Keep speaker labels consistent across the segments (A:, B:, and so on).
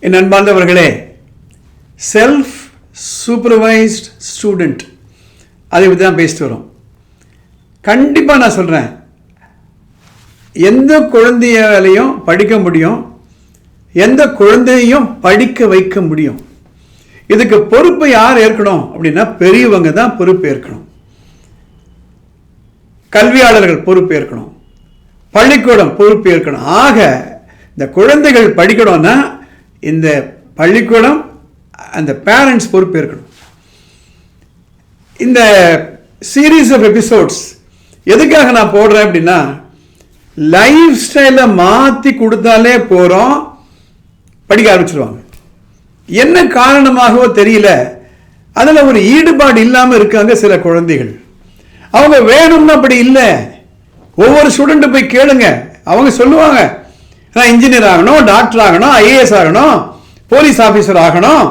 A: என் அன்பார்ந்தவர்களே self supervised student அதை பற்றி தான் பேசிட்டு வரோம். கண்டிப்பாக நான் சொல்கிறேன் எந்த குழந்தையாலையும் படிக்க முடியும். எந்த குழந்தையையும் படிக்க வைக்க முடியும். இதுக்கு பொறுப்பை யார் ஏற்கணும் அப்படின்னா பெரியவங்க தான் பொறுப்பு ஏற்கணும். கல்வியாளர்கள் பொறுப்பு ஏற்கணும். பள்ளிக்கூடம் பொறுப்பு ஏற்கணும். ஆக இந்த குழந்தைகள் படிக்கணும்னா இந்த பள்ளிக்கூடம் அந்த பேரண்ட்ஸ் பொறுப்பு இருக்கணும் இந்த சீரீஸ் ஆஃப் எபிசோட்ஸ் எதுக்காக நான் போடுறேன் அப்படின்னா லைஃப் ஸ்டைலை மாற்றி கொடுத்தாலே போகிறோம் படிக்க ஆரம்பிச்சிருவாங்க. என்ன காரணமாகவோ தெரியல அதில் ஒரு ஈடுபாடு இல்லாமல் இருக்காங்க சில குழந்தைகள். அவங்க வேணும்னு அப்படி இல்லை. ஒவ்வொரு ஸ்டூடெண்ட்டு போய் கேளுங்க. அவங்க சொல்லுவாங்க நான் இன்ஜினியர் ஆகணும் டாக்டர் ஆகணும் ஐஏஎஸ் ஆகணும் போலீஸ் ஆஃபீஸர் ஆகணும்.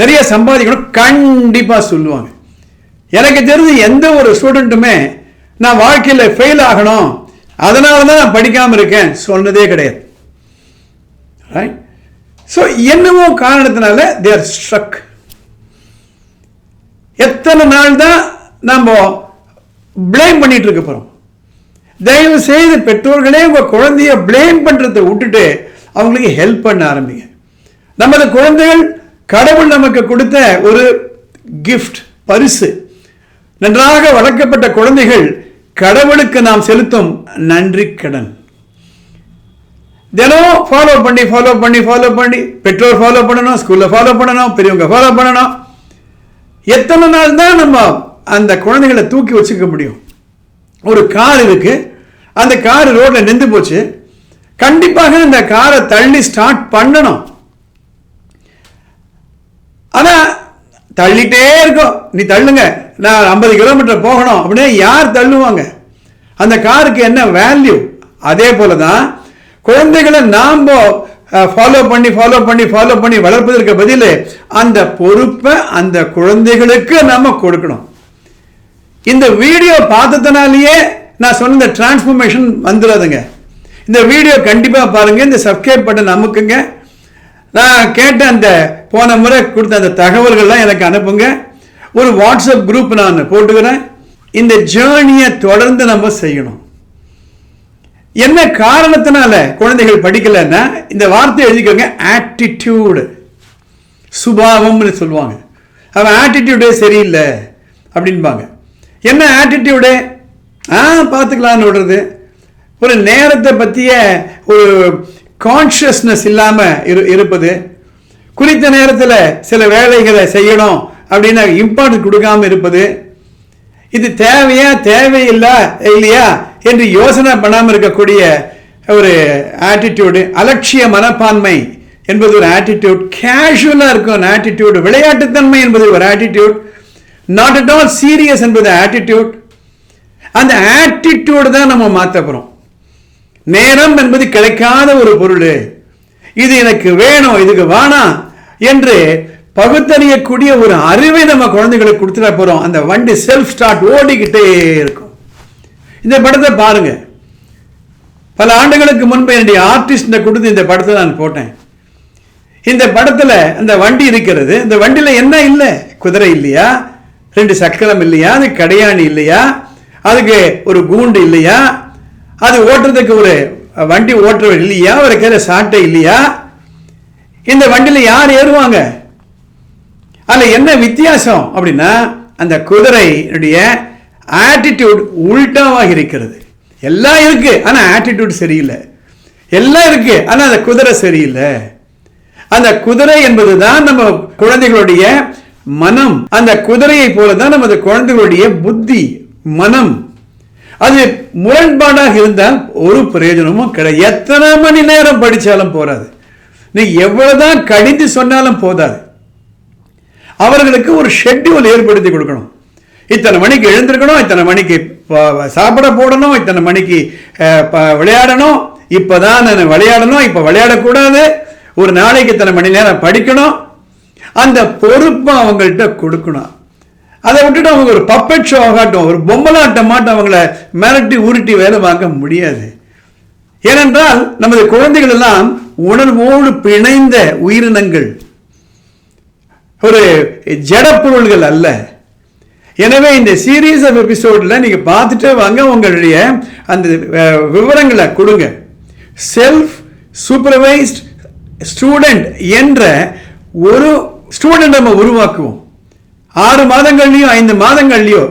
A: நிறைய சம்பாதிக்கணும் கண்டிப்பாக சொல்லுவாங்க. எனக்கு தெரிஞ்சு எந்த ஒரு ஸ்டூடெண்ட்டுமே நான் வாழ்க்கையில் ஃபெயில் ஆகணும் அதனால தான் நான் படிக்காமல் இருக்கேன் சொன்னதே கிடையாது. ரைட் ஸோ என்னவோ காரணத்தினால தேர் ஸ்ட்ரக் எத்தனை நாள் தான் நம்ம ப்ளேம் பண்ணிட்டு இருக்க போகிறோம் தயவு செய்து பெற்றோர்களே உங்கள் குழந்தைய ப்ளேம் பண்ணுறதை விட்டுட்டு அவங்களுக்கு ஹெல்ப் பண்ண ஆரம்பிங்க. நமது குழந்தைகள் கடவுள் நமக்கு கொடுத்த ஒரு கிஃப்ட் பரிசு. நன்றாக வளர்க்கப்பட்ட குழந்தைகள் கடவுளுக்கு நாம் செலுத்தும் நன்றி கடன். தினம் ஃபாலோ பண்ணி ஃபாலோ பண்ணி ஃபாலோ பண்ணி பெற்றோர் ஃபாலோ பண்ணணும் ஸ்கூலில் ஃபாலோ பண்ணணும் பெரியவங்க ஃபாலோ பண்ணணும். எத்தனை நாள் தான் நம்ம அந்த குழந்தைகளை தூக்கி வச்சுக்க முடியும்? ஒரு கார் இருக்கு அந்த கார் ரோட்ல நின்று போச்சு. கண்டிப்பாக அந்த காரை தள்ளி ஸ்டார்ட் பண்ணணும். ஆனால் தள்ளிட்டே இருக்கும். நீ தள்ளுங்க. நான் ஐம்பது கிலோமீட்டர் போகணும். அப்படின்னா யார் தள்ளுவாங்க? அந்த காருக்கு என்ன வேல்யூ அதே போல தான் குழந்தைகளை நாம் ஃபாலோ பண்ணி ஃபாலோ பண்ணி ஃபாலோ பண்ணி வளர்ப்பதற்கு பதில் அந்த பொறுப்பை அந்த குழந்தைகளுக்கு நம்ம கொடுக்கணும். இந்த வீடியோ பார்த்ததுனாலேயே நான் சொன்ன இந்த டிரான்ஸ்ஃபர்மேஷன் வந்துடாதுங்க இந்த வீடியோ கண்டிப்பாக பாருங்கள் இந்த சப்ஸ்கிரைப் பட்டன் அமுக்குங்க. நான் கேட்ட அந்த போன முறை கொடுத்த அந்த தகவல்கள்லாம் எனக்கு அனுப்புங்க. ஒரு வாட்ஸ்அப் குரூப் நான் போட்டுக்கிறேன். இந்த ஜேர்னியை தொடர்ந்து நம்ம செய்யணும். என்ன காரணத்தினால குழந்தைகள் படிக்கலைன்னா இந்த வார்த்தை எழுதிக்கோங்க ஆட்டிடியூடு சுபாவம்னு சொல்லுவாங்க. அவன் ஆட்டிடியூடே சரியில்லை அப்படின்பாங்க. என்ன ஆட்டிடியூடு ஆ பார்த்துக்கலான்னு விடுறது. ஒரு நேரத்தை பற்றிய ஒரு கான்ஷியஸ்னஸ் இல்லாமல் இரு இருப்பது. குறித்த நேரத்தில் சில வேலைகளை செய்யணும் அப்படின்னு இம்பார்ட்டன்ஸ் கொடுக்காமல் இருப்பது. இது தேவையா தேவையில்லை இல்லையா என்று யோசனை பண்ணாமல் இருக்கக்கூடிய ஒரு ஆட்டிடியூடு அலட்சிய மனப்பான்மை என்பது ஒரு ஆட்டிடியூட் கேஷுவலாக இருக்கும் ஆட்டிடியூட் விளையாட்டுத்தன்மை என்பது ஒரு attitude not at all serious என்பது ஆட்டிடியூட் அந்த ஆட்டிடியூடு தான் நம்ம மாற்ற போகிறோம் நேரம் என்பது கிடைக்காத ஒரு பொருள். இது எனக்கு வேணும் இதுக்கு வேணாம் என்று பகுத்தறியக்கூடிய ஒரு அறிவை நம்ம குழந்தைகளுக்கு கொடுத்துட போகிறோம் அந்த வண்டி செல்ஃப் ஸ்டார்ட் ஓடிக்கிட்டே இருக்கும். இந்த படத்தை பாருங்க. பல ஆண்டுகளுக்கு முன்பு என்னுடைய ஆர்டிஸ்ட கொடுத்து இந்த படத்தை நான் போட்டேன். இந்த படத்தில் அந்த வண்டி இருக்கிறது. இந்த வண்டியில் என்ன இல்லை? குதிரை இல்லையா? ரெண்டு சக்கரம் இல்லையா? அது கடையாணி இல்லையா? அதுக்கு ஒரு கூண்டு இல்லையா? அது ஓட்டுறதுக்கு ஒரு வண்டி ஓட்டுறவர் இல்லையா? ஒரு கையில் சாட்டை இல்லையா? இந்த வண்டியில் யார் ஏறுவாங்க? அதில் என்ன வித்தியாசம் அப்படின்னா அந்த குதிரையினுடைய ஆட்டிடியூட் உல்டாவாக இருக்கிறது. எல்லாம் இருக்குது ஆனால் ஆட்டிடியூட் சரியில்லை. எல்லாம் இருக்குது ஆனால் அந்த குதிரை சரியில்லை. அந்த குதிரை என்பது தான் நம்ம குழந்தைகளுடைய மனம். அந்த குதிரையை போல தான் நமது குழந்தைகளுடைய புத்தி. மனம். அது முரண்பாடாக இருந்தால் ஒரு பிரயோஜனமும் கிடையாது. எத்தனை மணி நேரம் படித்தாலும் போறாது நீ எவ்வளவுதான் கடிந்து சொன்னாலும் போதாது. அவர்களுக்கு ஒரு ஷெட்யூல் ஏற்படுத்தி கொடுக்கணும். இத்தனை மணிக்கு எழுந்திருக்கணும் இத்தனை மணிக்கு சாப்பிட போடணும் இத்தனை மணிக்கு விளையாடணும். இப்பதான் நான் விளையாடணும் இப்போ விளையாடக்கூடாது. ஒரு நாளைக்கு இத்தனை மணி நேரம் படிக்கணும். அந்த பொறுப்பை அவங்கள்ட்ட கொடுக்கணும். அதை விட்டுட்டு அவங்க ஒரு பப்பெட் ஷோ ஆகட்டும் ஒரு பொம்மலாட்டம் மாட்டும் அவங்கள மிரட்டி உருட்டி வேலை வாங்க முடியாது. ஏனென்றால் நமது குழந்தைகள் எல்லாம் உணர்வோடு பிணைந்த உயிரினங்கள். ஒரு ஜடப்பொருள்கள் அல்ல. எனவே இந்த சீரீஸ் ஆஃப் எபிசோடில் நீங்கள் பார்த்துட்டே வாங்க. உங்களுடைய அந்த விவரங்களை கொடுங்க. செல்ஃப் சூப்பர்வைஸ்ட் ஸ்டூடெண்ட் என்ற ஒரு ஸ்டூடெண்ட் நம்ம உருவாக்குவோம். ஆறு மாதங்கள்லயோ ஐந்து மாதங்கள்லையோ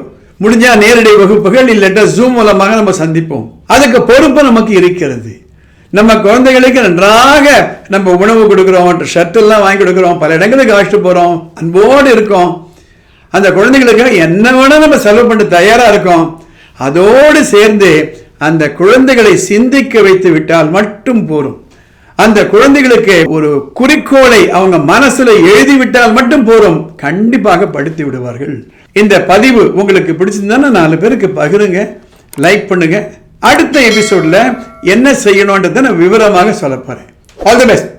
A: முடிஞ்சா நேரடி வகுப்புகள் இல்லட்டா ஜூம் மூலமாக நம்ம சந்திப்போம். அதுக்கு பொறுப்பு நமக்கு இருக்கிறது. நம்ம குழந்தைகளுக்கு நன்றாக நம்ம உணவு கொடுக்குறோம் ஷர்ட் எல்லாம் வாங்கி கொடுக்குறோம் பல இடங்களுக்கு அழைச்சிட்டு போகிறோம் அன்போடு இருக்கோம். அந்த குழந்தைகளுக்கு என்ன வேணால் நம்ம செலவு பண்ண தயாராக இருக்கோம். அதோடு சேர்ந்து அந்த குழந்தைகளை சிந்திக்க வைத்து விட்டால் மட்டும் போரும். அந்த குழந்தைகளுக்கு ஒரு குறிக்கோளை அவங்க மனசுல எழுதிவிட்டால் மட்டும் போதும் கண்டிப்பாக படித்து விடுவார்கள். இந்த பதிவு உங்களுக்கு பிடிச்சிருந்தானே நாலு பேருக்கு பகிருங்க லைக் பண்ணுங்க. அடுத்த எபிசோட்ல என்ன செய்யணுன்றதை நான் விவரமாக சொல்ல போறேன். All the best